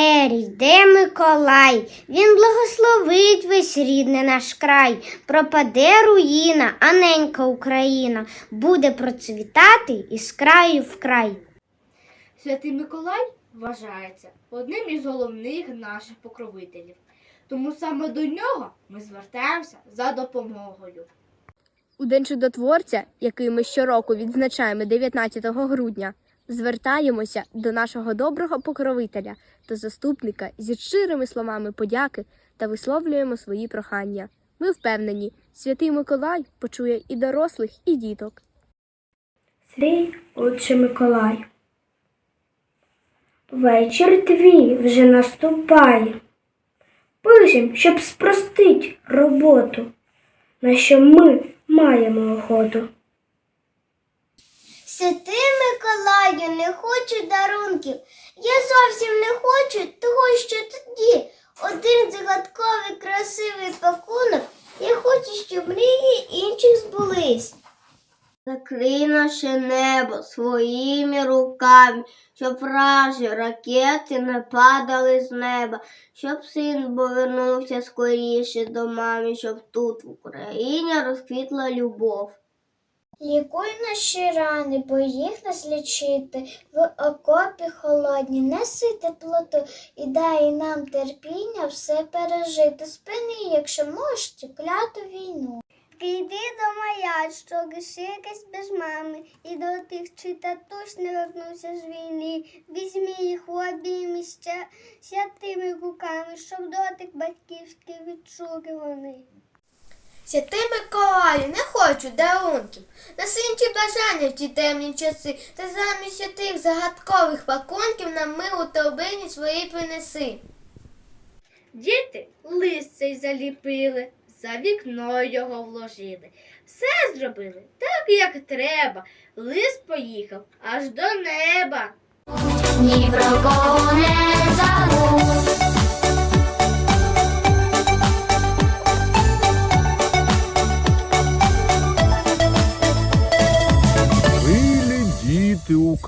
двері, йде Миколай. Він благословить весь рідний наш край. Пропаде руїна, а ненька Україна буде процвітати із краю в край. Святий Миколай вважається одним із головних наших покровителів. Тому саме до нього ми звертаємося за допомогою. У День чудотворця, який ми щороку відзначаємо 19 грудня, звертаємося до нашого доброго покровителя та заступника зі щирими словами подяки та висловлюємо свої прохання. Ми впевнені, святий Миколай почує і дорослих, і діток. Свій отче Миколай. Вечір твій вже наступає. Пишем, щоб спростить роботу, на що ми маємо охоту. Святий Миколаю, не хочу дарунків. Я зовсім не хочу того, що тоді. Один загадковий красивий пакунок. Я хочу, щоб мрії інших збулись. Закрий наше небо своїми руками, щоб вражі ракети не падали з неба, щоб син повернувся скоріше до мами, щоб тут в Україні розквітла любов. Лікуй наші рани, бо їх нас лічити, в окопі холодні, неси теплоту і дай нам терпіння все пережити. Спини, якщо можеш, цю кляту війну. Прийди до моя, що без мами, і до тих, чий татусь не вернувся з війни. Візьмі їх обійми ще святими руками, щоб дотик батьківський відчули вони. Святий Миколаю, не хочу дарунків. Неси інші бажання в ті темні часи, та замість тих загадкових пакунків нам милу торбині свої принеси. Діти лист цей заліпили, за вікно його вложили. Все зробили так, як треба. Лист поїхав аж до неба. Ні про кого не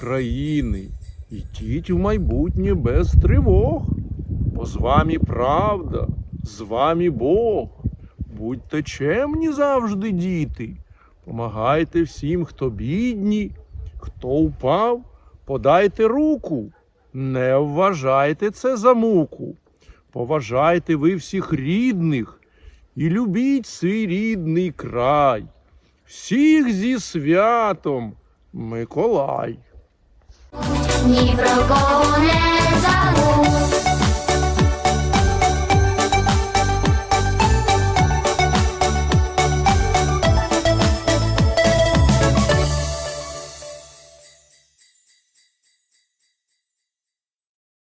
України, йдіть в майбутнє без тривог, бо з вами правда, з вами Бог. Будьте чемні завжди, діти, помагайте всім, хто бідні, хто впав, подайте руку, не вважайте це за муку. Поважайте ви всіх рідних і любіть свій рідний край. Всіх зі святом, Миколай. Ні про кого не забудь.